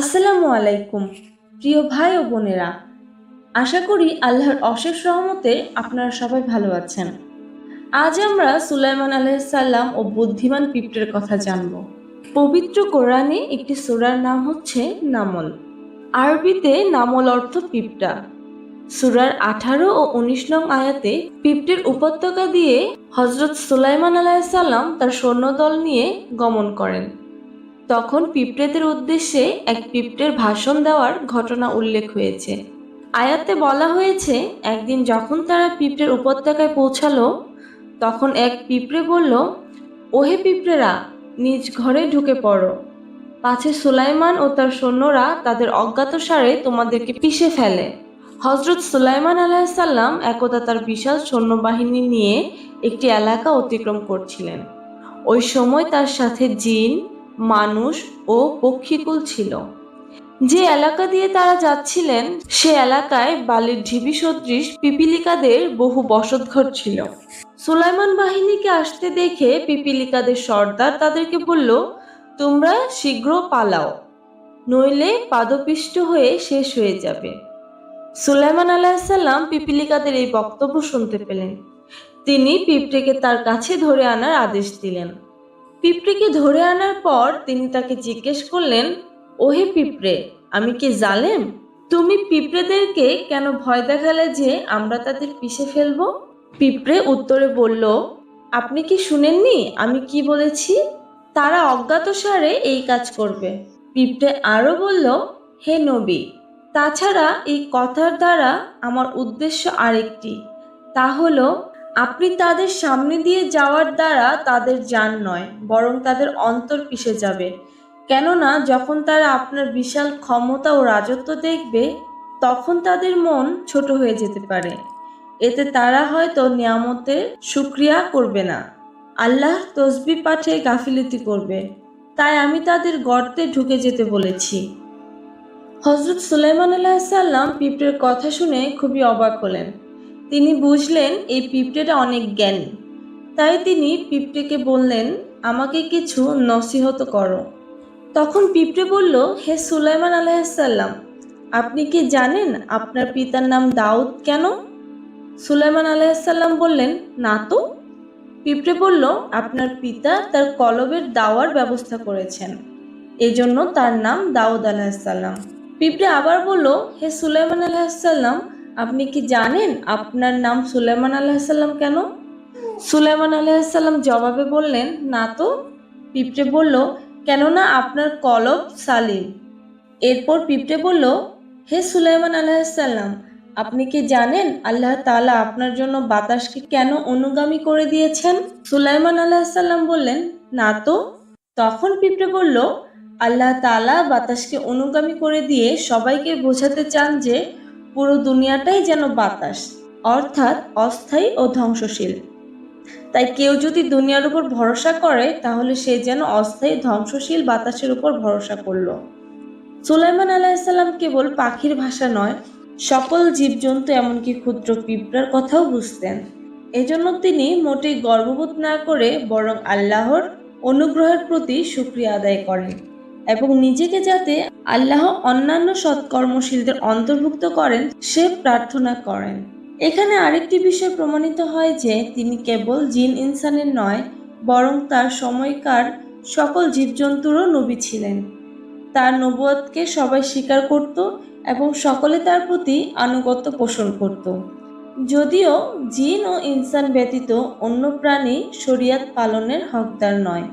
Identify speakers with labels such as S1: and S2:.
S1: আসসালামু আলাইকুম, প্রিয় ভাই ও বোনেরা। আশা করি আল্লাহর অশেষ রহমতে আপনারা সবাই ভালো আছেন। আজ আমরা সুলাইমান আলাইসাল্লাম ও বুদ্ধিমান পিঁপড়ের কথা জানব। পবিত্র কোরআনে একটি সূরার নাম হচ্ছে নামল। আরবিতে নামল অর্থ পিঁপড়া। সুরার আঠারো ও উনিশ নং আয়াতে পিঁপড়ের উপত্যকা দিয়ে হজরত সুলাইমান আলাইসাল্লাম তার সৈন্যদল নিয়ে গমন করেন। তখন পিঁপড়েদের উদ্দেশ্যে এক পিঁপড়ের ভাষণ দেওয়ার ঘটনা উল্লেখ হয়েছে। আয়াতে বলা হয়েছে, একদিন যখন তারা পিঁপড়ের উপত্যকায় পৌঁছালো, তখন এক পিঁপড়ে বলল, ওহে পিঁপড়েরা, নিজ ঘরে ঢুকে পড়ো। পাছে সুলাইমান ও তার সৈন্যরা তাদের অজ্ঞাতসারে তোমাদেরকে পিষে ফেলে হজরত সুলাইমান আলাহিসাল্লাম একদা তার বিশাল সৈন্যবাহিনী নিয়ে একটি এলাকা অতিক্রম করছিলেন। ওই সময় তার সাথে জিন মানুষ ও পক্ষীকুল ছিল। যে এলাকা দিয়ে তারা যাচ্ছিলেন, সে এলাকায় বালির ঢিবি সদৃশ পিপিলিকাদের বহু বসতঘর ছিল। সুলাইমান বাহিনীকে আসতে দেখে পিপিলিকাদের সর্দার তাদেরকে বলল, তোমরা শীঘ্র পালাও, নইলে পাদপিষ্ট হয়ে শেষ হয়ে যাবে। সুলাইমান আলাহিসাল্লাম পিপিলিকাদের এই বক্তব্য শুনতে পেলেন। তিনি পিঁপড়েকে তার কাছে ধরে আনার আদেশ দিলেন। পিঁপড়েকে ধরে আনার পর তিনি তাকে জিজ্ঞেস করলেন, ওহে পিঁপড়ে, আমি কি জালেম? তুমি পিঁপড়েদেরকে কেন ভয় দেখালে যে আমরা তাদের পিষে ফেলব? পিঁপড়ে উত্তরে বলল, আপনি কি শুনেননি আমি কি বলেছি? তারা অজ্ঞাতসারে এই কাজ করবে। পিঁপড়ে আরও বলল, হে নবী, তাছাড়া এই কথার দ্বারা আমার উদ্দেশ্য আরেকটি, তা হলো আপনি তাদের সামনে দিয়ে যাওয়ার দ্বারা তাদের যান নয়, বরং তাদের অন্তর পিষে যাবে। কেননা, যখন তারা আপনার বিশাল ক্ষমতা ও রাজত্ব দেখবে, তখন তাদের মন ছোট হয়ে যেতে পারে। এতে তারা হয়তো নিয়ামতের সুক্রিয়া করবে না। আল্লাহ তসবি পাঠে গাফিলতি করবে। তাই আমি তাদের গর্তে ঢুকে যেতে বলেছি। হজরত সুলাইমান আলাহিসাল্লাম পিঁপড়ের কথা শুনে খুবই অবাক হলেন। তিনি বুঝলেন এই পিঁপড়েটা অনেক জ্ঞানী। তাই তিনি পিঁপড়েকে বললেন, আমাকে কিছু নসিহত করো। তখন পিঁপড়ে বলল, হে সুলাইমান আলাইসাল্লাম আপনি কি জানেন আপনার পিতার নাম দাউদ কেন? সুলাইমান আলাইসাল্লাম বললেন, না তো। পিঁপড়ে বলল, আপনার পিতা তার কলবের দাওয়ার ব্যবস্থা করেছেন, এজন্য তার নাম দাউদ আলাহিসাল্লাম পিঁপড়ে আবার বলল, হে সুলাইমান আলাহিসাল্লাম আপনি কি জানেন আপনার নাম সুলাইমান আলাহিসাল্লাম কেন? সুলাইমান আলাহিসাল্লাম জবাবে বললেন, না তো। পিঁপড়ে বলল, কেননা আপনার কলব সালিম। এরপর পিঁপড়ে বলল, হে সুলাইমান আলাহিসাল্লাম আপনি কি জানেন আল্লাহ তাআলা আপনার জন্য বাতাসকে কেন অনুগামী করে দিয়েছেন? সুলাইমান আলাহিসাল্লাম বললেন, না তো। তখন পিঁপড়ে বলল, আল্লাহ তাআলা বাতাসকে অনুগামী করে দিয়ে সবাইকে বোঝাতে চান যে পুরো দুনিয়াটাই যেন বাতাস, অর্থাৎ অস্থায়ী ও ধ্বংসশীল। তাই কেউ যদি দুনিয়ার উপর ভরসা করে, তাহলে সে যেন অস্থায়ী, ধ্বংসশীল বাতাসের উপর ভরসা করল। সুলাইমান আলাহিসাল্লাম কেবল পাখির ভাষা নয়, সকল জীবজন্তু এমনকি ক্ষুদ্র পিঁপড়ার কথাও বুঝতেন। এজন্য তিনি মোটেই গর্ববোধ না করে বরং আল্লাহর অনুগ্রহের প্রতি সুক্রিয়া আদায় করেন। এবং নিজেকে যাতে আল্লাহ অন্যান্য সৎকর্মশীলদের অন্তর্ভুক্ত করেন, সে প্রার্থনা করেন। এখানে আরেকটি বিষয় প্রমাণিত হয় যে তিনি কেবল জিন ইনসানের নয়, বরং তার সময়কার সকল জীবজন্তুরও নবী ছিলেন। তার নবুয়তকে সবাই স্বীকার করত এবং সকলে তার প্রতি আনুগত্য পোষণ করত। যদিও জিন ও ইনসান ব্যতীত অন্য প্রাণী শরিয়াত পালনের হকদার নয়।